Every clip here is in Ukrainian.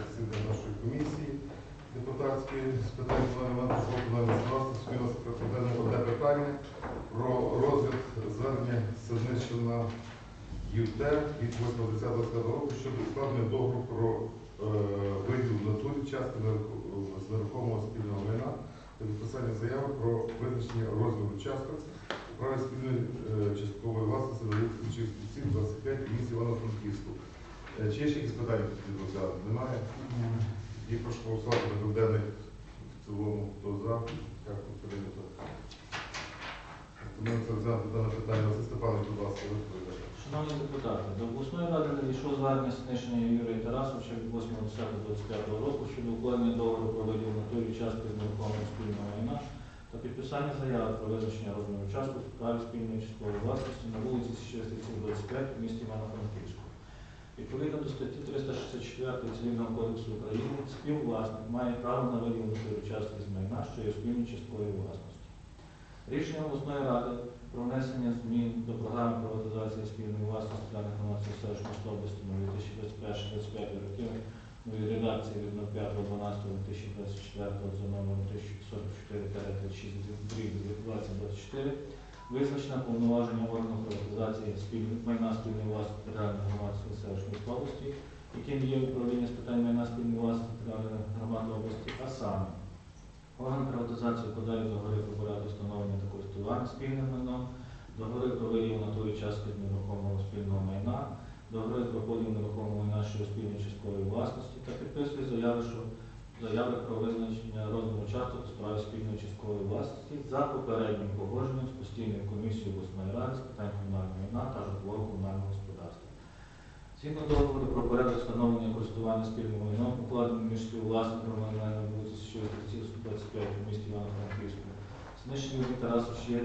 засідання нашої комісії депутатської з питань планування у нас одне питання про розгляд звернення Сидниччина ЮТ від 8.10.20 року щодо укладення договору про е, виділ натурі частки з нерухомого спільного майна та підписання заяви про визначення розміру часток праві спільної е, часткової власності на 25 в місті Івано-Франківську. Е, Чи є ще якісь питання під розгляду? Немає? І прошу голосувати за південний в цілому. Хто за? Дякую, прийнято. Це розглянути дане питання. Василь Степанович, будь ласка, ви відповідаєте. Шановні депутати, до обласної ради надійшло звернення Снишення Юрія Тарасовича від 8.10.25 року щодо укладення договору про виділ в натурі частки з нерухомого спільного майна та підписання заяви про визначення розміру частку в праві спільної часткової власності на вулиці Січистиців 25 в місті Івано-Франківську. Відповідно до статті 364 Цивільного кодексу України, співвласник має право на виділ в частки з майна, що є спільною частковою власності. Рішення обласної ради про внесення змін до програми приватизації спільної власності даних громадських селищних області на 2021-2025 роки нової редакції від 05.12.2024 за номером 1044-36-2024 визначено повноваження органу приватизації спільної майна спільної власності територіальної громадської селищної області, яким є управління з питань майна спільної власності територіальної громади області, а саме Орган приватизації подає договори про порядок встановлення та користування спільним майном, договори про виділ в натурі частки з нерухомого спільного майна, договори про поділ нерухомого майна щодо спільної часткової власності та підписує заяви, що заяви про визначення розміру часток у справі спільної часткової власності за попереднім погодженням з постійною комісією обласної ради з питань комунального майна та житлового комунального господарства. Згідно договору про порядок встановлення користування спільним майном, укладеним між співвласниками майна на вулиці Січових 25 в місті Івано-Франківську. Знищений Тарасович є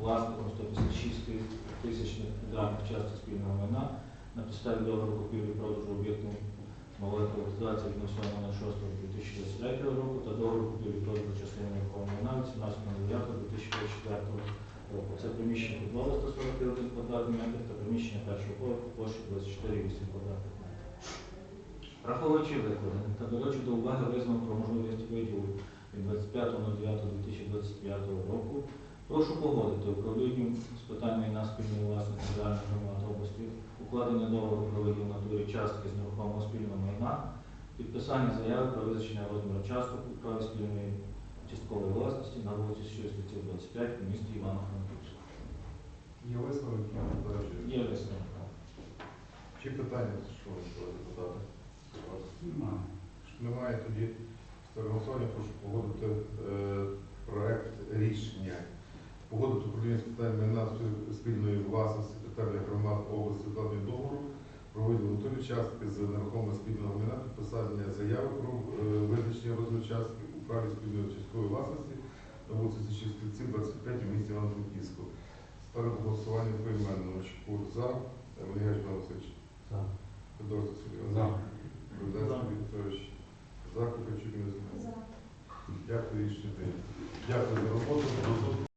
власником 156 тисячних квадратних часток спільного майна на підставі договору купівлі продажу об'єктів малої приватизації від 07.06.2023 року та договору купівлі продажу частини нерухомого майна від 17.09.2024 року. Це приміщення підвалу 141 квадратний метр та приміщення першого поверху площі 24,8 квадратних метрів. Враховуючи викладене та беручи до уваги висновок про можливість виділу від 25.09.2025 року, прошу погодити управлінню з питань майна спільної власності загальних громад області, укладення договору про виділ натурі частки з нерухомого спільного майна, підписання заяви про визначення розміру часток у праві спільної часткової власності на вулиці Щастя 25 у місті Івано-Франківську. Є висновок? Є висновок. Чи питання, що депутати? Немає. Немає, тоді голосування, прошу погодити е, проект рішення. Погодити управління з питань майна спільної власності територіальних громад області укладення договору про виділ натурі частки з нерухомого спільного майна, підписання заяви про е, визначення розміру частки у праві спільної часткової власності на вулиці Січівських 25 у місті Івано-Франківську. Ставлю голосування поіменно. Чекур за. Валерій Васильович. За. Федор Васильович. За. Богдан Вікторович. За. Кукачук. За. Дякую, рішення. Дякую за роботу.